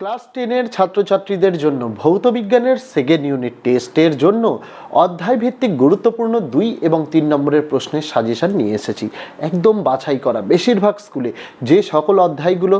Class টেনের ছাত্রছাত্রীদের জন্য ভৌত বিজ্ঞানের সেকেন্ড ইউনিট টেস্টের জন্য অধ্যায় ভিত্তিক গুরুত্বপূর্ণ দুই এবং তিন নম্বরের প্রশ্নের সাজেশান নিয়ে এসেছি। একদম বাছাই করা। বেশিরভাগ স্কুলে যে সকল অধ্যায়গুলো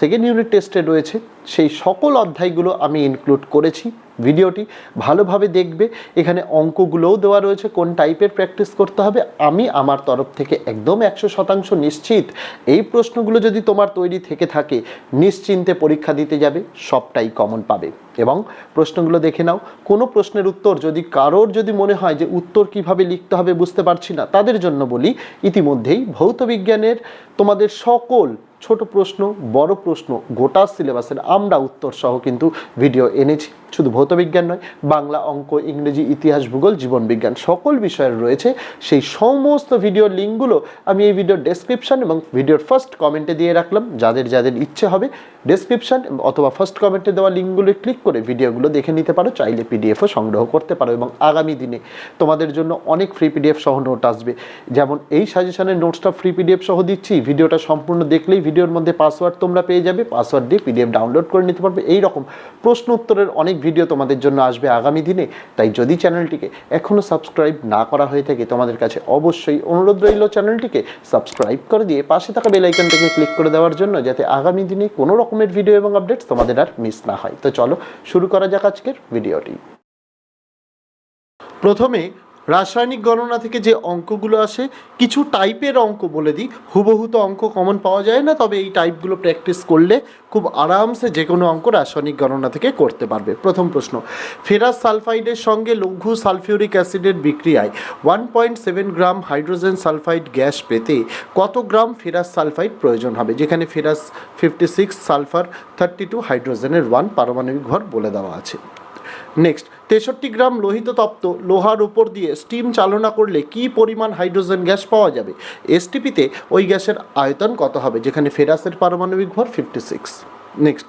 সেকেন্ড ইউনিট টেস্টে রয়েছে, সেই সকল অধ্যায়গুলো আমি ইনক্লুড করেছি। ভিডিওটি ভালোভাবে দেখবে। এখানে অঙ্কগুলোও দেওয়া রয়েছে, কোন টাইপের প্র্যাকটিস করতে হবে। আমি আমার তরফ থেকে একদম একশো শতাংশ নিশ্চিত এই প্রশ্নগুলো যদি তোমার তৈরি থেকে থাকে, নিশ্চিন্তে পরীক্ষা দিতে যাবে, সবটাই কমন পাবে। এবং প্রশ্নগুলো দেখে নাও। কোনো প্রশ্নের উত্তর যদি কারোর যদি মনে হয় যে উত্তর কীভাবে লিখতে হবে বুঝতে পারছি না, তাদের জন্য বলি, ইতিমধ্যেই ভৌত বিজ্ঞানের তোমাদের সকল ছোট প্রশ্ন, বড় প্রশ্ন, গোটা সিলেবাসের আমরা উত্তর সহ কিন্তু ভিডিও এনেছি। শুধু ভৌতবিজ্ঞান নয়, বাংলা, অঙ্ক, ইংরেজি, ইতিহাস, ভূগোল জীবন বিজ্ঞান সকল বিষয়ের রয়েছে। সেই সমস্ত ভিডিওর লিঙ্কগুলো আমি এই ভিডিওর ডেসক্রিপশন এবং ভিডিওর ফার্স্ট কমেন্টে দিয়ে রাখলাম। যাদের যাদের ইচ্ছে হবে ডেসক্রিপশন অথবা ফার্স্ট কমেন্টে দেওয়া লিঙ্কগুলো ক্লিক করে ভিডিওগুলো দেখে নিতে পারো। চাইলে পিডিএফও সংগ্রহ করতে পারো এবং আগামী দিনে তোমাদের জন্য অনেক ফ্রি পিডিএফ সহ নোট আসবে। যেমন এই সাজেশনের নোটসটা ফ্রি পিডিএফ সহ দিচ্ছি। ভিডিওটা সম্পূর্ণ দেখলেই ভিডিওর মধ্যে পাসওয়ার্ড তোমরা পেয়ে যাবে। পাসওয়ার্ড দিয়ে পিডিএফ ডাউনলোড করে নিতে পারবে। এই রকম প্রশ্ন উত্তরের অনেক ভিডিও তোমাদের জন্য আসবে আগামী দিনে। তাই যদি চ্যানেলটিকে এখনও সাবস্ক্রাইব না করা হয়ে থাকে, তোমাদের কাছে অবশ্যই অনুরোধ রইল চ্যানেলটিকে সাবস্ক্রাইব করে দিয়ে পাশে থাকা বেল আইকনটাকে ক্লিক করে দেওয়ার জন্য, যাতে আগামী দিনে কোনো রকমের ভিডিও এবং আপডেটস তোমাদের আর মিস না হয়। তো চলো, শুরু করা যাক আজকের ভিডিওটি প্রথমে রাসায়নিক গণনা থেকে যে অঙ্কগুলো আসে, কিছু টাইপের অঙ্ক বলে দিই। হুবহু তো অঙ্ক কমন পাওয়া যায় না, তবে এই টাইপগুলো প্র্যাকটিস করলে খুব আরামসে যে কোনো অঙ্ক রাসায়নিক গণনা থেকে করতে পারবে। প্রথম প্রশ্ন, ফেরাস সালফাইডের সঙ্গে লঘু সালফিউরিক অ্যাসিডের বিক্রিয়ায় one point seven gram hydrogen sulphide gas পেতে কত গ্রাম ফেরাস সালফাইড প্রয়োজন হবে? যেখানে ferrous fifty six sulphur thirty two হাইড্রোজেনের ওয়ান পারমাণবিক ভর বলে দেওয়া আছে। নেক্সট তেষট্টি গ্রাম লোহিত তপ্ত লোহার উপর দিয়ে স্টিম চালনা করলে কি পরিমাণ হাইড্রোজেন গ্যাস পাওয়া যাবে? এসটিপিতে ওই গ্যাসের আয়তন কত হবে? যেখানে ফেরাসের পারমাণবিক ভর ফিফটি সিক্স নেক্সট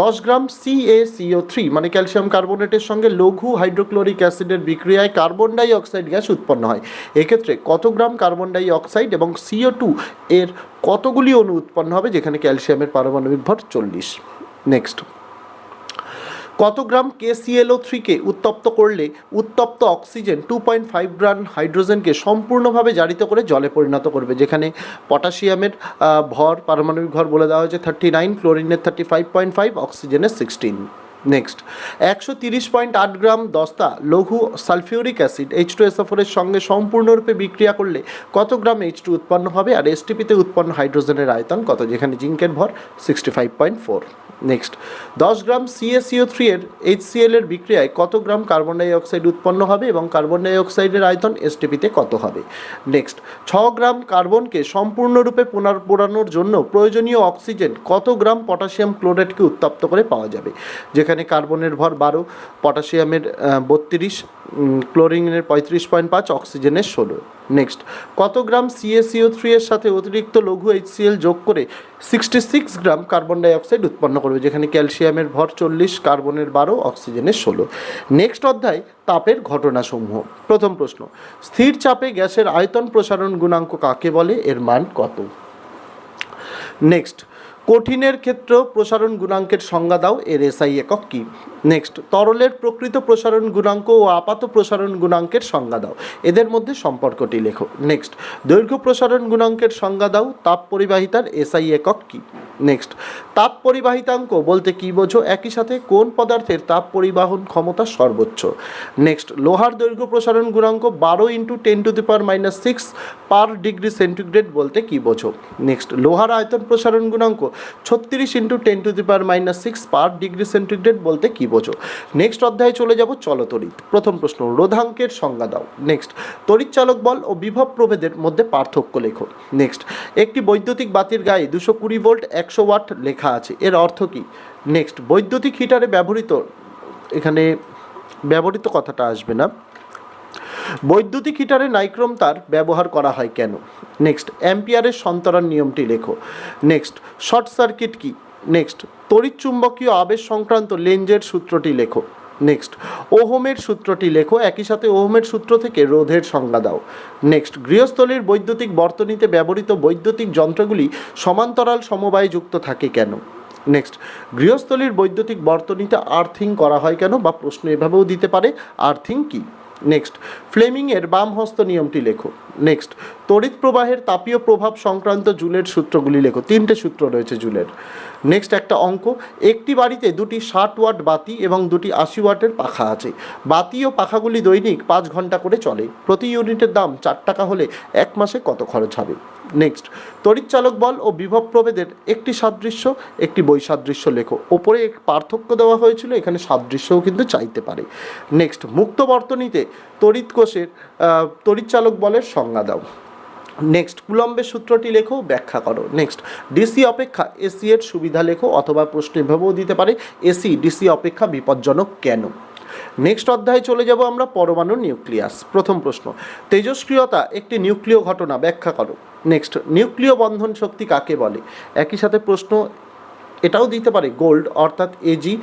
দশ গ্রাম সিএসিও থ্রি মানে ক্যালসিয়াম কার্বনেটের সঙ্গে লঘু হাইড্রোক্লোরিক অ্যাসিডের বিক্রিয়ায় কার্বন ডাই অক্সাইড গ্যাস উৎপন্ন হয়। এক্ষেত্রে কত গ্রাম কার্বন ডাই অক্সাইড এবং সিও টু এর কতগুলি অণু উৎপন্ন হবে? যেখানে ক্যালসিয়ামের পারমাণবিক ভর চল্লিশ। নেক্সট কত গ্রাম কেসিএলও থ্রিকে উত্তপ্ত করলে উত্তপ্ত oxygen two point five gram হাইড্রোজেনকে সম্পূর্ণভাবে জারিত করে জলে পরিণত করবে, যেখানে পটাশিয়ামের ভর, পারমাণবিক ভর বলে দেওয়া হয়েছে থার্টি নাইন ক্লোরিনের থার্টি ফাইভ পয়েন্ট ফাইভ অক্সিজেনের সিক্সটিন নেক্সট একশো তিরিশ পয়েন্ট আট গ্রাম দস্তা লঘু সালফিউরিক অ্যাসিড এইচ টু এসোফোরের সঙ্গে সম্পূর্ণরূপে বিক্রিয়া করলে কত গ্রাম এইচ টু উৎপন্ন হবে আর এসটিপিতে উৎপন্ন হাইড্রোজেনের আয়তন কত, যেখানে জিঙ্কের ভর sixty five point four next দশ গ্রাম সিএসিও থ্রি এর এইচসিএল এর বিক্রিয়ায় কত গ্রাম কার্বন ডাই অক্সাইড উৎপন্ন হবে এবং কার্বন ডাইঅক্সাইডের আয়তন এসটিপিতে কত হবে? নেক্সট ছ গ্রাম কার্বনকে সম্পূর্ণরূপে পুনর পোড়ানোর জন্য প্রয়োজনীয় অক্সিজেন কত গ্রাম পটাশিয়াম ক্লোরাইডকে উত্তপ্ত করে পাওয়া যাবে? যেখানে কার্বনের ভর বারো, পটাশিয়ামের বত্রিশ ক্লোরিনের পঁয়ত্রিশ পয়েন্ট পাঁচ, অক্সিজেনের ষোলো। নেক্সট। কত গ্রাম সিএসিও থ্রি এর সাথে অতিরিক্ত লঘু এইচসিএল যোগ করে sixty six gram carbon die অক্সাইড উৎপন্ন করবে, যেখানে ক্যালসিয়ামের ভর চল্লিশ, কার্বনের বারো, অক্সিজেনের ষোলো। নেক্সট অধ্যায়, তাপের ঘটনাসমূহ। প্রথম প্রশ্ন, স্থির চাপে গ্যাসের আয়তন প্রসারণ গুণাঙ্ক কাকে বলে? এর মান কত? নেক্সট কঠিনের ক্ষেত্র প্রসারণ গুণাঙ্কের সংজ্ঞা দাও এর এসআই একক কী? নেক্সট তরলের প্রকৃত প্রসারণ গুণাঙ্ক ও আপাত প্রসারণ গুণাঙ্কের সংজ্ঞা দাও। এদের মধ্যে সম্পর্কটি লেখো। নেক্সট দৈর্ঘ্য প্রসারণ গুণাঙ্কের সংজ্ঞা দাও। তাপ পরিবাহিতার এসআই একক কী? নেক্সট তাপ পরিবাহিতাঙ্ক বলতে কী বোঝো? একই সাথে কোন পদার্থের তাপ পরিবাহন ক্ষমতা সর্বোচ্চ? নেক্সট লোহার দৈর্ঘ্য প্রসারণ গুণাঙ্ক বারো into ten to the power minus six per degree centigrade বলতে কী বোঝো? নেক্সট লোহার আয়তন প্রসারণ গুণাঙ্ক ছত্রিশ into ten to the power minus six per degree centigrade বলতে কী বোঝো নেক্সট অধ্যায়ে চলে যাব চলতরিৎ। প্রথম প্রশ্ন, রোধাঙ্কের সংজ্ঞা দাও। নেক্সট তড়িৎ চালক বল ও বিভব প্রভেদের মধ্যে পার্থক্য লেখো। নেক্সট একটি বৈদ্যুতিক বাতির গায়ে দুশো কুড়ি ভোল্ট একশো ওয়াট লেখা আছে। এর অর্থ কী? নেক্সট বৈদ্যুতিক হিটারে ব্যবহৃত, এখানে ব্যবহৃত কথাটা আসবে না। বৈদ্যুতিক হিটারে নাইক্রোম তার ব্যবহার করা হয় কেন? নেক্সট অ্যাম্পিয়ারের সন্তরণ নিয়মটি লেখো। নেক্সট শর্ট সার্কিট কি? নেক্সট তড়িৎ চুম্বকীয় আবেশ সংক্রান্ত লেঞ্জের সূত্রটি লেখো। নেক্সট ওহমের সূত্রটি লেখো। একই সাথে ওহমের সূত্র থেকে রোধের সংজ্ঞা দাও। নেক্সট গৃহস্থলীর বৈদ্যুতিক বর্তনীতে ব্যবহৃত বৈদ্যুতিক যন্ত্রগুলি সমান্তরাল সমবায়ে যুক্ত থাকে কেন? নেক্সট গৃহস্থলীর বৈদ্যুতিক বর্তনীতে আর্থিং করা হয় কেন? বা প্রশ্ন এভাবেও দিতে পারে। আর্থিং কি? নেক্সট ফ্লেমিংয়ের বাম হস্ত নিয়মটি লেখো। নেক্সট তড়িৎ প্রবাহের তাপীয় প্রভাব সংক্রান্ত জুলের সূত্রগুলি লেখো। তিনটে সূত্র রয়েছে জুলের। নেক্সট একটা অঙ্ক। একটি বাড়িতে দুটি ষাট ওয়াট বাতি এবং দুটি আশি ওয়াটের পাখা আছে। বাতি ও পাখাগুলি দৈনিক পাঁচ ঘণ্টা করে চলে। প্রতি ইউনিটের দাম চার টাকা হলে এক মাসে কত খরচ হবে? নেক্সট তড়িৎচালক বল ও বিভব প্রভেদের একটি সাদৃশ্য, একটি বৈসাদৃশ্য লেখো। ওপরে এক পার্থক্য দেওয়া হয়েছিল, এখানে সাদৃশ্যও কিন্তু চাইতে পারে। নেক্সট মুক্ত বর্তনীতে তড়িৎ কোষের তড়িৎচালক বলের সংজ্ঞা দাও। নেক্সট কুলম্বের সূত্রটি লেখো, ব্যাখ্যা করো। নেক্সট ডিসি অপেক্ষা এসি এর সুবিধা লেখো, অথবা প্রশ্ন এভাবেও দিতে পারে। এসি, ডিসি অপেক্ষা বিপজ্জনক কেন? নেক্সট অধ্যায়ে চলে যাব আমরা পরমাণু নিউক্লিয়াস। প্রথম প্রশ্ন, তেজস্ক্রিয়তা একটি নিউক্লিয় ঘটনা, ব্যাখ্যা করো। নেক্সট, নিউক্লিয় বন্ধন শক্তি কাকে বলে? একই সাথে প্রশ্ন, এটাও দিতে পারে গোল্ড, অর্থাৎ এজি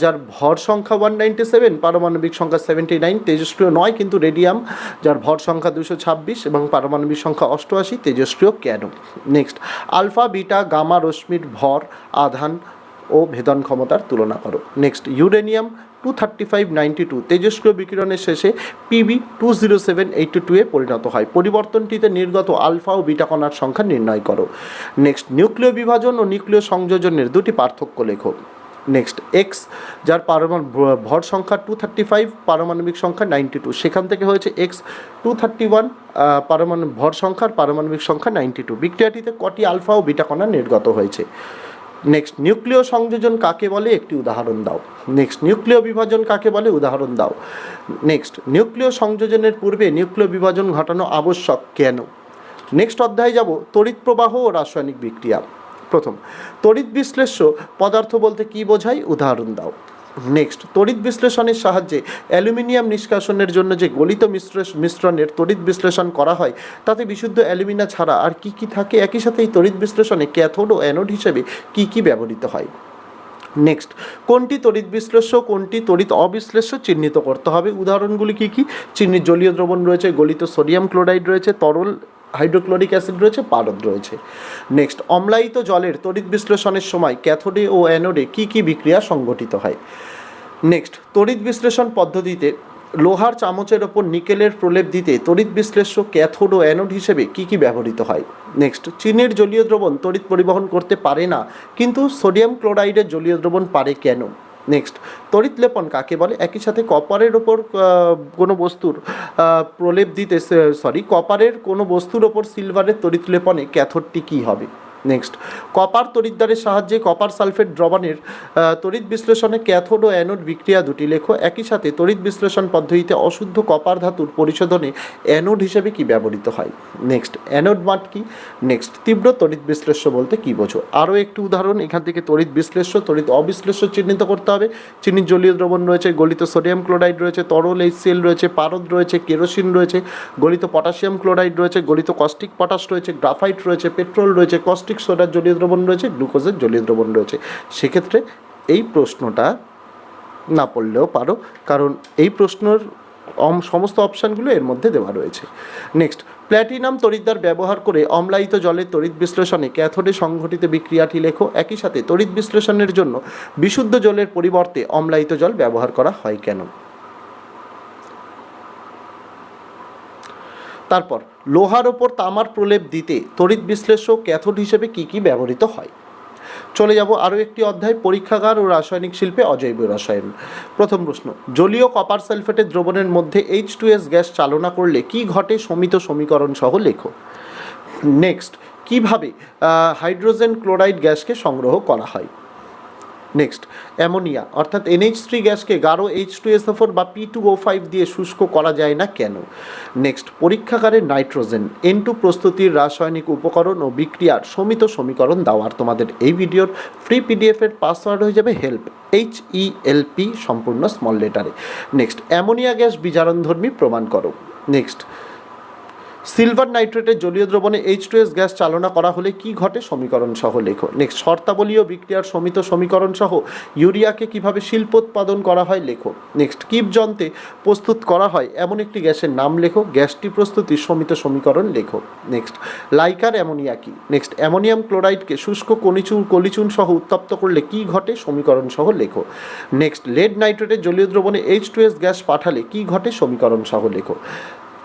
যার ভর সংখ্যা ওয়ান নাইনটি সেভেন পারমাণবিক সংখ্যা সেভেন্টি নাইন তেজস্ক্রিয় নয়, কিন্তু রেডিয়াম যার ভর সংখ্যা দুশো ছাব্বিশ এবং পারমাণবিক সংখ্যা অষ্টআশি, তেজস্ক্রিয় কেন? নেক্সট, আলফা, বিটা, গামা, রশ্মির ভর, আধান ও ভেদন ক্ষমতার তুলনা করো। Next, uranium two thirty five ninety two তেজস্ক্রিয় বিকিরণের শেষে PB two zero seven eighty টুয়ে পরিণত হয়। পরিবর্তনটিতে নির্গত আলফা ও বিটা কণার সংখ্যা নির্ণয় করো। নেক্সট নিউক্লিয় বিভাজন ও নিউক্লিয় সংযোজনের দুটি পার্থক্য লেখো। নেক্সট এক্স যার পারমাণ ভর সংখ্যা টু থার্টি ফাইভ পারমাণবিক সংখ্যা নাইনটি টু সেখান থেকে হয়েছে এক্স টু থার্টি ওয়ান পারমাণু ভর সংখ্যার পারমাণবিক সংখ্যা নাইনটি টু বিক্রিয়াটিতে কটি আলফা ও বিটা কণা নির্গত হয়েছে? নেক্সট নিউক্লিয় সংযোজন কাকে বলে? একটি উদাহরণ দাও। নেক্সট নিউক্লিয় বিভাজন কাকে বলে? উদাহরণ দাও। নেক্সট নিউক্লিয় সংযোজনের পূর্বে নিউক্লিয় বিভাজন ঘটানো আবশ্যক কেন? নেক্সট অধ্যায়ে যাব। তড়িৎ প্রবাহ ও রাসায়নিক বিক্রিয়া। প্রথম, তড়িৎ বিশ্লেষ্য পদার্থ বলতে কি বোঝায়? উদাহরণ দাও। নেক্সট তড়িৎ বিশ্লেষণের সাহায্যে অ্যালুমিনিয়াম নিষ্কাশনের জন্য যে গলিত মিশ্র- মিশ্রণের তড়িৎ বিশ্লেষণ করা হয়, তাতে বিশুদ্ধ অ্যালুমিনা ছাড়া আর কি কি থাকে? একই সাথে এই তড়িৎ বিশ্লেষণে ক্যাথোড ও অ্যানোড হিসেবে কি কি ব্যবহৃত হয়? নেক্সট কোনটি তড়িৎ বিশ্লেষ্য, কোনটি তড়িৎ অবিশ্লেষ্য চিহ্নিত করতে হবে? উদাহরণগুলি কি কি? চিহ্নিত জলীয় দ্রবণ রয়েছে, গলিত সোডিয়াম ক্লোরাইড রয়েছে, তরল হাইড্রোক্লোরিক অ্যাসিড রয়েছে, পারদ রয়েছে। নেক্সট অম্লায়িত জলের তড়িৎ বিশ্লেষণের সময় ক্যাথোডে ও অ্যানোডে কি কি বিক্রিয়া সংঘটিত হয়? নেক্সট তড়িৎ বিশ্লেষণ পদ্ধতিতে লোহার চামচের ওপর নিকেলের প্রলেপ দিতে তড়িৎ বিশ্লেষ্য ক্যাথোড ও অ্যানোড হিসেবে কি কি ব্যবহৃত হয়? নেক্সট চীনের জলীয় দ্রবণ তড়িৎ পরিবহন করতে পারে না, কিন্তু সোডিয়াম ক্লোরাইডের জলীয় দ্রবণ পারে কেন? নেক্সট তড়িৎ লেপন কাকে বলে? একই সাথে কপারের ওপর কোনো বস্তুর প্রলেপ দিতে, সরি, কপারের কোনো বস্তুর ওপর সিলভারের তড়িৎ লেপনে ক্যাথরটি কী হবে? নেক্সট। কপার তড়িৎদ্বারের সাহায্যে কপার সালফেট দ্রবণের তড়িৎ বিশ্লেষণে ক্যাথোড ও অ্যানোড বিক্রিয়া দুটি লেখো। একই সাথে তড়িৎ বিশ্লেষণ পদ্ধতিতে অশুদ্ধ কপার ধাতুর পরিশোধনে অ্যানোড হিসেবে কি ব্যবহৃত হয়? নেক্সট। অ্যানোড মাঠ কি? নেক্সট। তীব্র তড়িৎ বিশ্লেষ্য বলতে কি বোঝো? আরও একটি উদাহরণ, এখান থেকে তড়িৎ বিশ্লেষ্য, তড়িৎ অবিশ্লেষ্য চিহ্নিত করতে হবে। চিনির জলীয় দ্রবণ রয়েছে, গলিত সোডিয়াম ক্লোরাইড রয়েছে, তরল এইচসিএল রয়েছে, পারদ রয়েছে, কেরোসিন রয়েছে, গলিত পটাশিয়াম ক্লোরাইড রয়েছে, গলিত কস্টিক পটাশ রয়েছে, গ্রাফাইট রয়েছে, পেট্রোল রয়েছে, কস্টিক সোডার জলীয় দ্রবণ রয়েছে, গ্লুকোজের জলীয় দ্রবণ রয়েছে। সেক্ষেত্রে এই প্রশ্নটা না পড়লেও পারো, কারণ এই প্রশ্নের সমস্ত অপশানগুলো এর মধ্যে দেওয়া রয়েছে। নেক্সট, প্ল্যাটিনাম তড়িৎদ্বার ব্যবহার করে অম্লায়িত জলের তড়িৎ বিশ্লেষণে ক্যাথোডে সংঘটিত বিক্রিয়াটি লেখো। একই সাথে তড়িৎ বিশ্লেষণের জন্য বিশুদ্ধ জলের পরিবর্তে অম্লায়িত জল ব্যবহার করা হয় কেন? তারপর, লোহার ওপর তামার প্রলেপ দিতে তড়িৎ বিশ্লেষক ক্যাথোড হিসেবে কি কি ব্যবহৃত হয়? চলে যাব আরও একটি অধ্যায়, পরীক্ষাগার ও রাসায়নিক শিল্পে অজৈব রসায়ন। প্রথম প্রশ্ন, জলীয় কপার সালফেটের দ্রবণের মধ্যে এইচ টু এস গ্যাস চালনা করলে কি ঘটে সমিত সমীকরণ সহ লেখো। নেক্সট, কীভাবে হাইড্রোজেন ক্লোরাইড গ্যাসকে সংগ্রহ করা হয়? নেক্সট অ্যামোনিয়া অর্থাৎ এনএইচ থ্রি গ্যাসকে গাঢ় এইচ টু এস ফোর বা পি টু ও ফাইভ দিয়ে শুষ্ক করা যায় না কেন? নেক্সট পরীক্ষাগারে নাইট্রোজেন। এন টু প্রস্তুতির রাসায়নিক উপকরণ ও বিক্রিয়ার সমিত সমীকরণ দেওয়ার তোমাদের এই ভিডিওর ফ্রি পিডিএফের পাসওয়ার্ড হয়ে যাবে help H E L P সম্পূর্ণ স্মল লেটারে নেক্সট অ্যামোনিয়া গ্যাস বিজারণধর্মী প্রমাণ করো। নেক্সট সিলভার নাইট্রেটের জলীয় দ্রবণে এইচ টু এস গ্যাস চালনা করা হলে কি ঘটে? সমীকরণ সহ লেখো। নেক্সট শর্তাবলী ও বিক্রিয়ার সমিত সমীকরণ সহ ইউরিয়াকে কীভাবে শিল্পোৎপাদন করা হয় লেখো। নেক্সট কিপ যন্ত্রে প্রস্তুত করা হয়? এমন একটি গ্যাসের নাম লেখো। গ্যাসটি প্রস্তুতির সমিত সমীকরণ লেখো। নেক্সট লাইকার অ্যামোনিয়া কি? নেক্সট অ্যামোনিয়াম ক্লোরাইডকে শুষ্ক কনিচুন কলিচুন সহ উত্তপ্ত করলে কি ঘটে? সমীকরণ সহ লেখো। নেক্সট লেড নাইট্রেটের জলীয় দ্রবণে এইচ টু এস গ্যাস পাঠালে কি ঘটে? সমীকরণ সহ লেখো।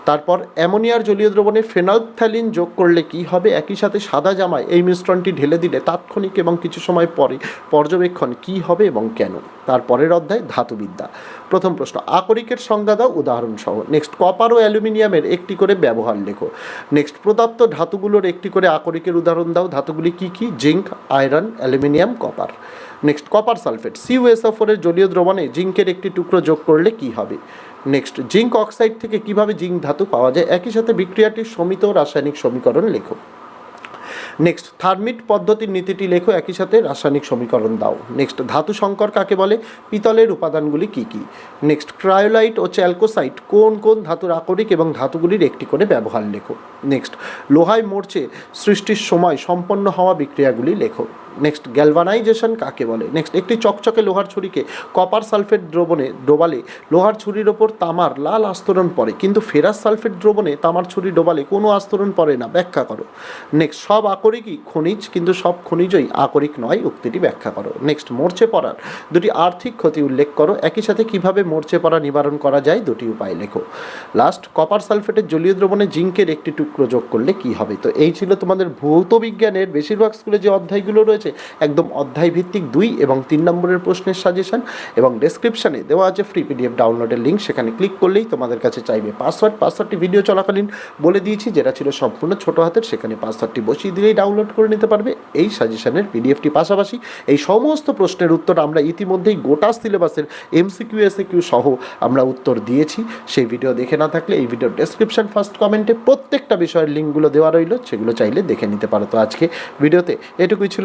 তারপর অ্যামোনিয়ার জলীয় দ্রবণে ফেনলথ্যালিন যোগ করলে কি হবে? একই সাথে সাদা জামায় এই মিশ্রণটি ঢেলে দিলে তাৎক্ষণিক এবং কিছু সময় পরে পর্যবেক্ষণ কি হবে এবং কেন? তারপরের অধ্যায়, ধাতুবিদ্যা। প্রথম প্রশ্ন, আকরিকের সংজ্ঞা দাও উদাহরণ সহ নেক্সট, কপার ও অ্যালুমিনিয়ামের একটি করে ব্যবহার লেখো। নেক্সট, প্রদত্ত ধাতুগুলোর একটি করে আকরিকের উদাহরণ দাও। ধাতুগুলি কি কি? Zinc, iron, aluminium, copper. Next, copper sulphate. সিউএসএফোরের জলীয় দ্রবণে জিঙ্কের একটি টুকরো যোগ করলে কি হবে? নেক্সট জিঙ্ক অক্সাইড থেকে কীভাবে জিঙ্ক ধাতু পাওয়া যায়? একই সাথে বিক্রিয়াটির সমিত রাসায়নিক সমীকরণ লেখো। নেক্সট থার্মিট পদ্ধতির নীতিটি লেখো, একই সাথে রাসায়নিক সমীকরণ দাও। নেক্সট ধাতু সংকর কাকে বলে? পিতলের উপাদানগুলি কি কি? নেক্সট ক্রায়োলাইট ও চ্যালকোসাইট কোন কোন ধাতুর আকরিক এবং ধাতুগুলির একটি করে ব্যবহার লেখো। নেক্সট লোহায় মরচে সৃষ্টির সময় সম্পন্ন হওয়া বিক্রিয়াগুলি লেখো। নেক্সট গ্যালভানাইজেশন কাকে বলে? নেক্সট একটি চকচকে লোহার ছুরিকে কপার সালফেট দ্রবণে ডোবালে। লোহার ছুরির ওপর তামার লাল আস্তরণ পড়ে, কিন্তু ফেরাস সালফেট দ্রবণে তামার ছুরি ডোবালে কোনো আস্তরণ পড়ে না। ব্যাখ্যা করো। নেক্সট সব আকরিকই খনিজ, কিন্তু সব খনিজই আকরিক নয়, উক্তিটি ব্যাখ্যা করো। নেক্সট মরচে পড়ার। দুটি আর্থিক ক্ষতি উল্লেখ করো। একই সাথে কীভাবে মরচে পড়া নিবারণ করা যায়, দুটি উপায় লেখো। লাস্ট কপার সালফেটের জলীয় দ্রবণে জিঙ্কের একটি টুকরো যোগ করলে কি হবে? তো এই ছিল তোমাদের ভৌত বিজ্ঞানের বেশিরভাগ স্কুলে যে অধ্যায়গুলো রয়েছে একদম অধ্যায় ভিত্তিক দুই এবং তিন নম্বরের প্রশ্নের সাজেশন এবং ডেসক্রিপশানে দেওয়া আছে ফ্রি পিডিএফ ডাউনলোডের লিঙ্ক সেখানে ক্লিক করলেই তোমাদের কাছে চাইবে পাসওয়ার্ড পাসওয়ার্ডটি ভিডিও চলাকালীন বলে দিয়েছি, যেটা ছিল সম্পূর্ণ ছোট হাতের, সেখানে পাসওয়ার্ডটি বসিয়ে দিলেই ডাউনলোড করে নিতে পারবে। এই সাজেশনের পিডিএফটি পাশাপাশি এই সমস্ত প্রশ্নের উত্তর আমরা ইতিমধ্যেই গোটা সিলেবাসের এমসিকিউ এসিকিউ সহ আমরা উত্তর দিয়েছি। সেই ভিডিও দেখে না থাকলে এই ভিডিওর ডেসক্রিপশন ফার্স্ট কমেন্টে প্রত্যেকটা বিষয়ের লিঙ্কগুলো দেওয়া রইল, সেগুলো চাইলে দেখে নিতে পারো। তো আজকে ভিডিওতে এটুকুই ছিল